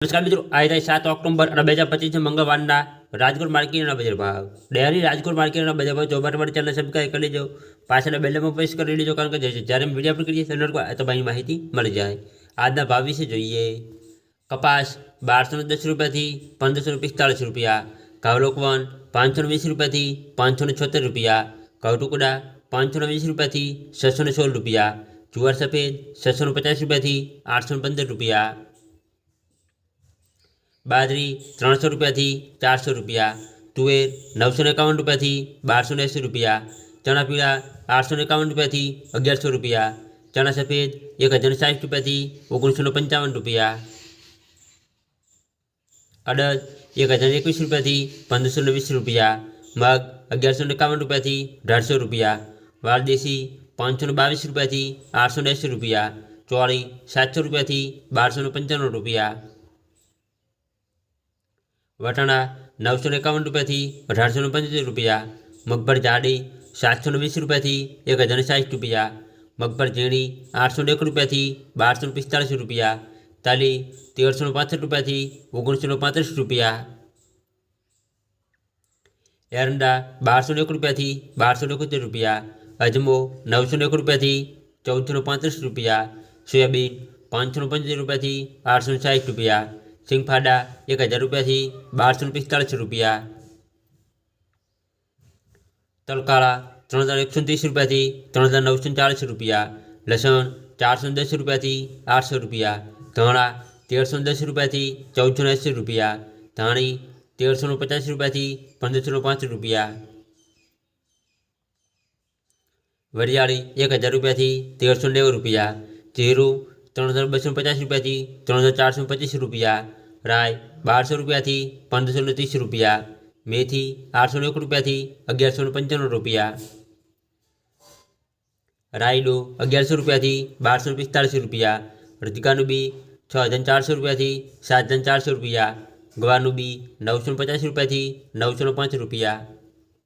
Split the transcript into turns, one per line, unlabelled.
નમસ્કાર મિત્રો આજે થાય સાત ઓક્ટોબર અને બે હજાર પચીસ મંગળવારના રાજકોટ માર્કેટના બજાર ભાવ ડેરી રાજકોટ માર્કેટના બજાર ભાવ ચોબાટ માટે ચેનલ સબસ્ક્રાઈબ કરી લેજો પાછળના બેલમાં પ્રેસ કરી લેજો કારણ કે જે- જ્યારે વિડીયો અપલોડ કરીએ ત્યારે તો ભાઈ માહિતી મળી જાય આજના ભાવ વિશે જોઈએ કપાસ બારસો ને દસ રૂપિયાથી પંદરસો ને પિસ્તાળીસ રૂપિયા ઘઉં લોકવન પાંચસો ને વીસ રૂપિયાથી પાંચસો ને છોતેર રૂપિયા ઘઉં ટુકડા પાંચસો ને વીસ રૂપિયાથી છસો ને સોળ રૂપિયા જુવાર સફેદ છસો ને પચાસ રૂપિયાથી આઠસો ને પંદર રૂપિયા બાજરી ત્રણસો રૂપિયાથી ચારસો રૂપિયા તુવેર નવસો ને એકાવન રૂપિયાથી બારસો ને એંસી રૂપિયા ચણા પીળા આઠસો ને એકાવન રૂપિયાથી અગિયારસો રૂપિયા ચણા સફેદ એક હજાર સાઠ રૂપિયાથી ઓગણીસો ને પંચાવન રૂપિયા અડદ એક હજાર એકવીસ રૂપિયાથી પંદરસો ને વીસ રૂપિયા મગ અગિયારસો ને એકાવન રૂપિયાથી અઢારસો રૂપિયા વાલદેશી પાંચસો ને બાવીસ રૂપિયાથી આઠસો ને એંસી રૂપિયા ચોળી સાતસો રૂપિયાથી બારસો ને પંચાણું રૂપિયા વટાણા નવસો ને એકાવન રૂપિયાથી અઢારસો ને પંચોતેર રૂપિયા મગફળી જાડી સાતસો ને વીસ રૂપિયાથી એક હજાર સાઠ રૂપિયા મગફળી ઝીણી આઠસો ને એક રૂપિયાથી બારસો ને પિસ્તાળીસ રૂપિયા તાલી તેરસો ને પાસઠ રૂપિયાથી ઓગણીસો ને પાંત્રીસ રૂપિયા એરંડા બારસો ને એક રૂપિયાથી બારસો ને એકોતેર રૂપિયા અજમો નવસો ને એક રૂપિયાથી ચૌદસો ને પાંત્રીસ રૂપિયા સોયાબીન પાંચસો ને પંચોતેર રૂપિયાથી આઠસો ને સાઠ રૂપિયા સિંગફાડા એક હજાર રૂપિયાથી બારસો ને પિસ્તાળીસ રૂપિયા તલકાળા ત્રણ હજાર એકસો ત્રીસ રૂપિયાથી ત્રણ હજાર નવસો ચાલીસ રૂપિયા લસણ ચારસો દસ રૂપિયાથી આઠસો રૂપિયા ધાણા તેરસો દસ રૂપિયાથી ચૌદસો ને એંસી રૂપિયા ધાણી તેરસો ને પચાસ રૂપિયાથી પંદરસો ને પાંચ રૂપિયા વરિયાળી એક હજાર રૂપિયાથી તેરસો નેવું રૂપિયા જીરું ત્રણ હજાર બસો પચાસ રૂપિયાથી ત્રણ હજાર ચારસો પચીસ રૂપિયા રાય બારસો રૂપિયાથી પંદરસો ને ત્રીસ રૂપિયા, મેથી આઠસો એક રૂપિયાથી અગિયારસો ને પંચાણું રૂપિયા. રાયડો અગિયારસો રૂપિયાથી બારસો ને પિસ્તાળીસ રૂપિયા રજકાનું બી છ હજાર ચારસો રૂપિયાથી સાત હજાર ચારસો રૂપિયા ગવાનું બી નવસો ને પચાસ રૂપિયાથી નવસો પાંચ રૂપિયા.